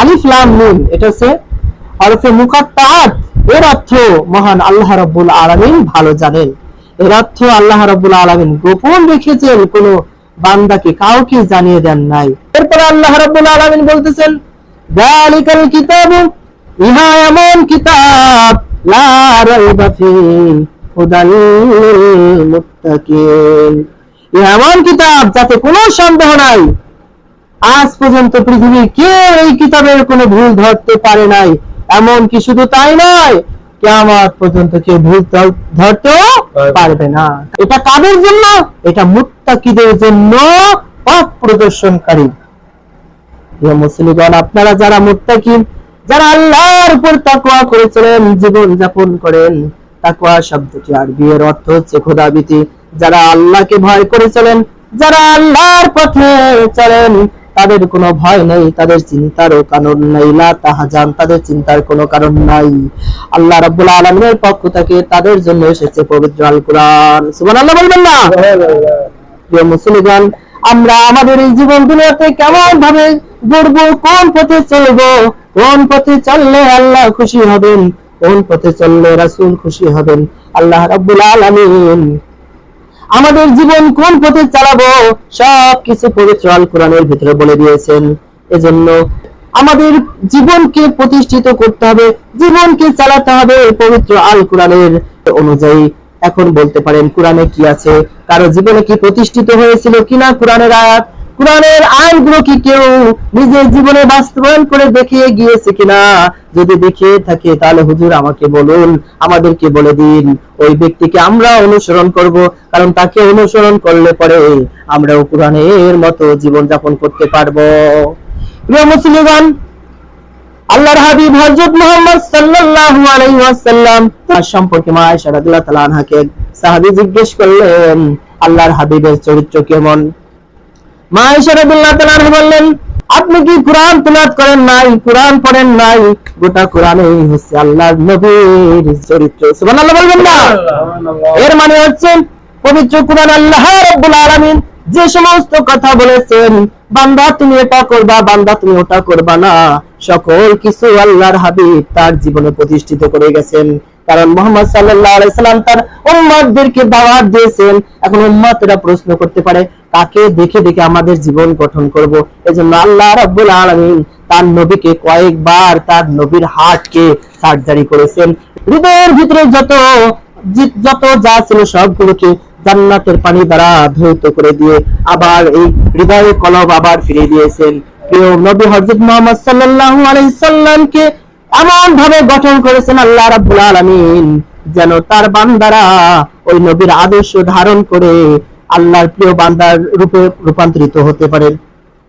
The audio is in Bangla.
আলিফ লাম মিম এটা হচ্ছে এর অর্থ মহান আল্লাহ আলামিন, ভালো জানেন। এর অর্থ আল্লাহ আলামিন গোপন রেখেছেন, কোন বান্দাকে কাউকে জানিয়ে দেন নাই। এরপর আল্লাহ আলামিন বলতেছেন যালিকাল কিতাবু, ইহা এমন কিতাব, লা রাইবা ফি হুদাল মুত্তাকিন। এমন কিতাব যাতে কোনো সন্দেহ নাই আজ পর্যন্ত পৃথিবীর কেউ এই কিতাবের কোনো ভুল ধরতে পারে নাই। এমন কি শুধু তাই নয় কেয়ামত পর্যন্ত কেউ ভুল ধর- ধরতেও পারবে না। এটা কাদের জন্য? এটা মুত্তাকিদের জন্য পথ প্রদর্শনকারী প্রিয় মুসলিমগণ আপনারা যারা যারা আল্লাহর উপর তাকওয়া করেছিলেন জীবন যাপন করেন তাকওয়া শব্দটি আরবি এর অর্থ হচ্ছে খোদাবিতি যারা আল্লাহকে ভয় করেছিলেন যারা আল্লাহর পথে চলেন তাদের কোনো ভয় নেই, তাদের চিন্তারও কারণ নেই। লা তাহাজান, তাদের চিন্তার কোনো কারণ নাই। আল্লাহ রাব্বুল আলামিনের পক্ষ থেকে তাদের জন্য এসেছে পবিত্র আল কোরআন সুবহানাল্লাহ বলবেন না? প্রিয় মুসলিমগণ, আমরা আমাদের এই জীবন দুনিয়াতে কেমন ভাবে গড়বো, কোন পথে চলবো, কোন পথে চললে আল্লাহ খুশি হবেন, কোন পথে চললে রাসূল খুশি হবেন? আল্লাহ রাব্বুল আলামিন আমাদের জীবন কোন পথে চালাবো? সব কিছু পবিত্র আল কোরআনের ভিতরে বলে দিয়েছেন। এজন্য আমাদের জীবনকে প্রতিষ্ঠিত করতে হবে, জীবনকে চালাতে হবে পবিত্র আল কোরআনের অনুযায়ী। এখন বলতে পারেন, কোরআনে কি আছে? কারও জীবনে কি প্রতিষ্ঠিত হয়েছিল কিনা কোরআনের আয়াত? কোরআনের আইনগুলো কি কেউ নিজের জীবনে বাস্তবায়ন করে দেখিয়ে গিয়েছে কিনা? যদি দেখিয়ে থাকে, তাহলে হুজুর আমাকে বলুন, আমাদেরকে বলে দিন। ওই ব্যক্তিকে আমরা অনুসরণ করব, কারণ তাকে অনুসরণ করলে পরে আমরাও কোরআনের মতো জীবন যাপন করতে পারব। প্রিয় মুসলিমগণ, আল্লাহর হাবিব হযরত মুহাম্মদ সাল্লাল্লাহু আলাইহি ওয়াসাল্লাম তার সম্পর্কে মা আয়েশা রাদিয়াল্লাহু তাআলা আনহাকে সাহাবী জিজ্ঞেস করলেন, আল্লাহর হাবিবের চরিত্র কেমন? মা আয়েশা রাদিয়াল্লাহু বললেন আপনি কি কোরআন তেলাওয়াত করেন নাই? কোরআন পড়েন নাই? গোটা কোরআনেই হচ্ছে আল্লাহর নবীর চরিত্র। সুবহানাল্লাহ বলবেন না? এর মানে হচ্ছে পবিত্র কোরআন আল্লাহ রাব্বুল আলামিন যে সমস্ত কথা বলেছেন বান্দা তুমি এটা করবা বান্দা তুমি ওটা করবা না। সকল কিছু আল্লাহর হাবিব তার জীবনে প্রতিষ্ঠিত করে গেছেন। কারণ মোহাম্মদ সাল্লাল্লাহু আলাইহি সাল্লাম তার উম্মতদেরকে দাওয়াত দিয়েছেন। এখন উম্মতরা প্রশ্ন করতে পারে, কাকে দেখে দেখে আমাদের জীবন গঠন করব? এজন্য আল্লাহ রাব্বুল আলামিন তার নবীকে কয়েকবার তার নবীর হার্টকে সার্জারি করেছেন। হৃদয়ের ভিতরে যত যত যা ছিল সবগুলোকে জান্নাতের পানি দ্বারা ধৌত করে দিয়ে আবার এই হৃদয়ে কলব আবার ফিরে দিয়েছেন। প্রিয় নবী হযরত মুহাম্মদ সাল্লাল্লাহু আলাইহি সাল্লামকে এমন ভাবে গঠন করেছেন আল্লাহ রাব্বুল আলামিন, যেন তার বান্দারা ওই নবীর আদর্শ ধারণ করে আল্লাহর প্রিয় বান্দার রূপে রূপান্তরিত হতে পারেন।